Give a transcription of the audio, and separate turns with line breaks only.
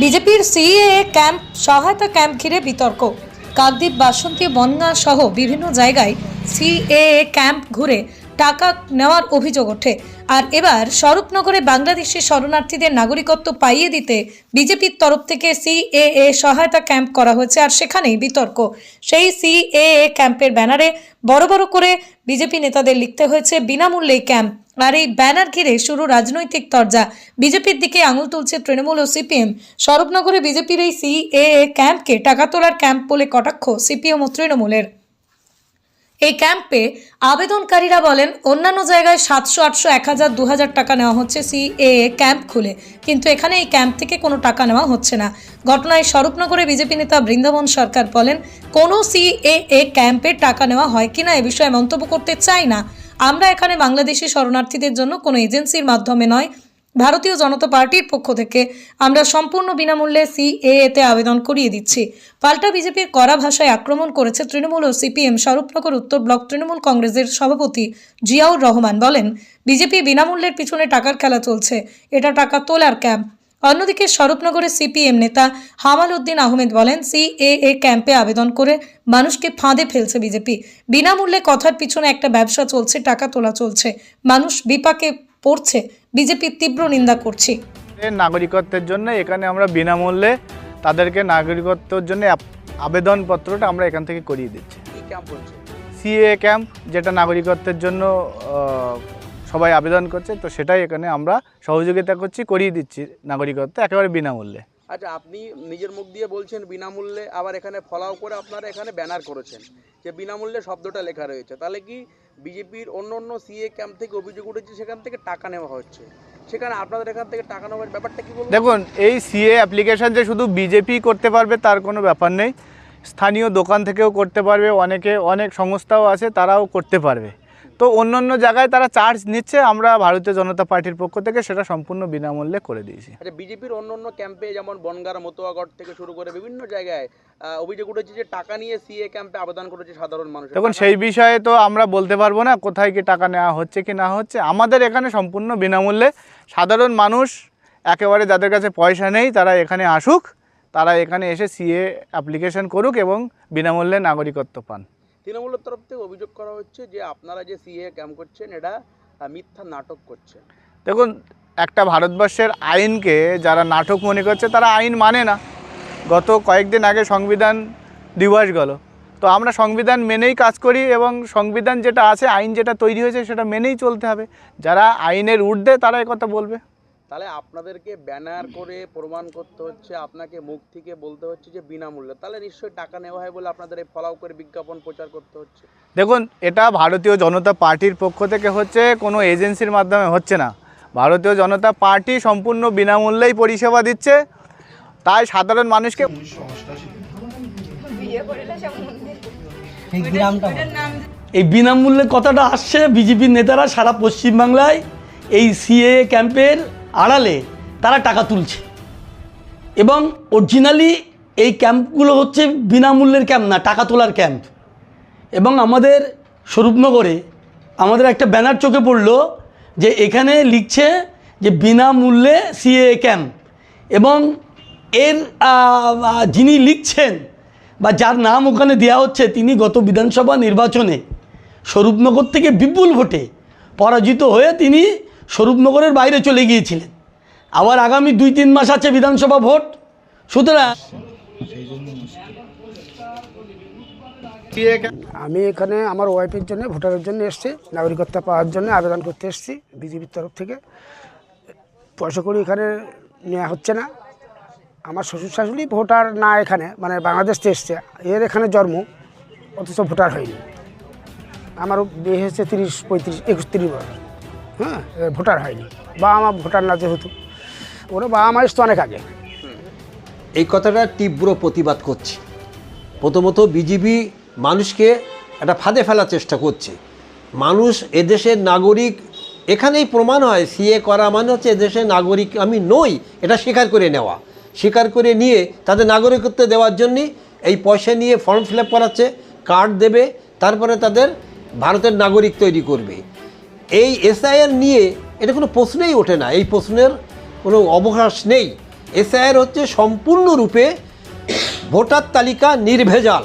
বিজেপির CAA camp, সহায়তা camp ঘিরে বিতর্ক। কাকদ্বীপ, বাসন্তী বনগা সহ বিভিন্ন জায়গায় সিএএ ক্যাম্প ঘুরে টাকা নেওয়ার অভিযোগ ওঠে। আর এবার স্বরূপনগরে বাংলাদেশি শরণার্থীদের নাগরিকত্ব পাইয়ে দিতে বিজেপির তরফ থেকে সিএএ সহায়তা ক্যাম্প করা হয়েছে আর সেখানেই বিতর্ক। সেই সিএএ ক্যাম্পের ব্যানারে বড় বড় করে বিজেপি নেতাদের লিখতে হয়েছে বিনামূল্যে ক্যাম্প। আর এই ব্যানার ঘিরে শুরু রাজনৈতিক তরজা। বিজেপির দিকে আঙুল তুলছে তৃণমূল ও সিপিএম। স্বরূপনগরে বিজেপির এই সিএএ ক্যাম্পকে টাকা তোলার ক্যাম্প বলে কটাক্ষ সিপিএম ও তৃণমূলের। এই ক্যাম্পে আবেদনকারীরা বলেন, অন্যান্য জায়গায় সাতশো, আটশো, এক হাজার, দু হাজার টাকা নেওয়া হচ্ছে সিএএ ক্যাম্প খুলে। কিন্তু এখানে এই ক্যাম্প থেকে কোনো টাকা নেওয়া হচ্ছে না। ঘটনায় স্বরূপনগরে বিজেপি নেতা বৃন্দাবন সরকার বলেন, কোনো সিএএ ক্যাম্পে টাকা নেওয়া হয় কিনা এ বিষয়ে মন্তব্য করতে চাই না। আমরা এখানে বাংলাদেশি শরণার্থীদের জন্য কোনো এজেন্সির মাধ্যমে নয়, ভারতীয় জনতা পার্টির পক্ষ থেকে আমরা সম্পূর্ণ বিনামূল্যে সিএএতে আবেদন করিয়ে দিচ্ছি। পাল্টা বিজেপির কড়া ভাষায় আক্রমণ করেছে তৃণমূল ও সিপিএম স্বরূপনগর উত্তর ব্লক তৃণমূল কংগ্রেসের সভাপতি জিয়াউর রহমান বলেন, বিজেপি বিনামূল্যের পিছনে টাকার খেলা চলছে, এটা টাকা তোলার ক্যাম্প অন্যদিকে স্বরূপনগরের সিপিএম নেতা হামাল উদ্দিন আহমেদ বলেন সিএএ ক্যাম্পে আবেদন করে মানুষকে ফাঁদে ফেলছে বিজেপি। বিনামূল্যে কথার পিছনে একটা ব্যবসা চলছে টাকা তোলা চলছে। মানুষ বিপাকে পড়ছে বিজেপির তীব্র নিন্দা করছি।
নাগরিকত্বের জন্য এখানে আমরা বিনামূল্যে তাদেরকে নাগরিকত্বের জন্য আবেদনপত্রটা আমরা এখান থেকে করিয়ে দিচ্ছি। সিএ ক্যাম্প যেটা নাগরিকত্বের জন্য সবাই আবেদন করছে তো সেটাই এখানে আমরা সহযোগিতা করছি করিয়ে দিচ্ছি নাগরিকত্ব একেবারে বিনামূল্যে।
আচ্ছা আপনি নিজের মুখ দিয়ে বলছেন বিনামূল্যে আবার এখানে ফলাও করে আপনারা এখানে ব্যানার করেছেন যে বিনামূল্যে শব্দটা লেখা রয়েছে। তাহলে কি বিজেপির অন্য অন্য সিএ ক্যাম্প থেকে অভিযোগ উঠেছে সেখান থেকে টাকা নেওয়া হচ্ছে? সেখানে আপনাদের এখান থেকে টাকা নেওয়ার ব্যাপারটা কি বলুন?
দেখুন এই সিএ অ্যাপ্লিকেশন যে শুধু বিজেপি করতে পারবে তার কোনো ব্যাপার নেই। স্থানীয় দোকান থেকেও করতে পারবে অনেকে অনেক সংস্থাও আছে তারাও করতে পারবে। তো অন্য অন্য জায়গায় তারা চার্জ নিচ্ছে আমরা ভারতীয় জনতা পার্টির পক্ষ থেকে সেটা সম্পূর্ণ বিনামূল্যে করে দিয়েছি।
আচ্ছা বিজেপির অন্য অন্য ক্যাম্পে যেমন বনগার মতুয়াগড় থেকে শুরু করে বিভিন্ন জায়গায় অভিযোগ উঠেছে যে টাকা নিয়ে সিএ ক্যাম্পে আবেদন করেছে সাধারণ মানুষ
দেখুন সেই বিষয়ে তো আমরা বলতে পারব না কোথায় কি টাকা নেওয়া হচ্ছে কি না হচ্ছে। আমাদের এখানে সম্পূর্ণ বিনামূল্যে সাধারণ মানুষ একেবারে যাদের কাছে পয়সা নেই তারা এখানে আসুক তারা এখানে এসে সিএ অ্যাপ্লিকেশন করুক এবং বিনামূল্যে নাগরিকত্ব পান।
তৃণমূলের তরফ থেকে অভিযোগ করা হচ্ছে যে আপনারা যে সিএ ক্যাম্প করছেন এটা মিথ্যা নাটক করছেন।
দেখুন, একটা ভারতবর্ষের আইনকে যারা নাটক মনে করছে, তারা আইন মানে না। গত কয়েকদিন আগে সংবিধান দিবস গেল। তো আমরা সংবিধান মেনেই কাজ করি এবং সংবিধান যেটা আছে, আইন যেটা তৈরি হয়েছে, সেটা মেনেই চলতে হবে। যারা আইনের ঊর্ধ্বে, তারা কথা বলবে।
তাহলে আপনাদেরকে ব্যানার করে প্রমাণ করতে হচ্ছে আপনাকে মুখ থেকে বলতে হচ্ছে যে বিনামূল্যে। তাহলে নিশ্চয়ই টাকা নেওয়া হয় বলে আপনাদের এই ফলাও করে বিজ্ঞাপন প্রচার করতে হচ্ছে।
দেখুন এটা ভারতীয় জনতা পার্টির পক্ষ থেকে হচ্ছে কোনো এজেন্সির মাধ্যমে হচ্ছে না। ভারতীয় জনতা পার্টি সম্পূর্ণ বিনামূল্যেই পরিষেবা দিচ্ছে। তাই সাধারণ মানুষকে
এই বিনামূল্যে কথাটা আসছে বিজেপির নেতারা সারা পশ্চিমবাংলায় এই সিএ ক্যাম্পের আড়ালে তারা টাকা তুলছে। এবং অরিজিনালি এই ক্যাম্পগুলো হচ্ছে বিনামূল্যের ক্যাম্প না, টাকা তোলার ক্যাম্প। এবং আমাদের স্বরূপনগরে আমাদের একটা ব্যানার চোখে পড়ল যে এখানে লিখছে যে বিনামূল্যে সিএ ক্যাম্প। এবং এর যিনি লিখছেন বা যার নাম ওখানে দেওয়া হচ্ছে, তিনি গত বিধানসভা নির্বাচনে স্বরূপনগর থেকে বিপুল ভোটে পরাজিত হয়ে তিনি স্বরূপনগরের বাইরে চলে গিয়েছিলেন। আবার আগামী দুই তিন মাস আছে বিধানসভা ভোট। সুতরাং
আমি এখানে আমার ওয়াইফের জন্য, ভোটারের জন্য এসেছি, নাগরিকত্ব পাওয়ার জন্য আবেদন করতে এসেছি বিজেপির তরফ থেকে। পয়সা করি এখানে নেওয়া হচ্ছে না। আমার শ্বশুর শাশুড়ি ভোটার না এখানে মানে বাংলাদেশ এসছে। এর এখানে জন্ম, অথচ ভোটার হয়নি। আমারও বিয়ে হয়েছে তিরিশ, পঁয়ত্রিশ, একুশ, তিরিশ বছর। হ্যাঁ। ভোটার হয়নি। বাবা মা ভোটার না যেহেতু ওরা বাবা মা এসছে অনেক আগে।
এই কথাটা তীব্র প্রতিবাদ করছি। প্রথমত বিজেপি মানুষকে একটা ফাঁদে ফেলার চেষ্টা করছে। মানুষ এদেশের নাগরিক এখানেই প্রমাণ হয় সিএ করা মানে হচ্ছে এদেশের নাগরিক আমি নই এটা স্বীকার করে নেওয়া। স্বীকার করে নিয়ে তাদের নাগরিকত্ব দেওয়ার জন্যই এই পয়সা নিয়ে ফর্ম ফিল আপ করাচ্ছে কার্ড দেবে তারপরে তাদের ভারতের নাগরিক তৈরি করবে। এই এসআইআর নিয়ে এটা কোনো প্রশ্নেই ওঠে না। এই প্রশ্নের কোনো অবকাশ নেই। এসআইআর হচ্ছে সম্পূর্ণরূপে ভোটার তালিকা নির্ভেজাল।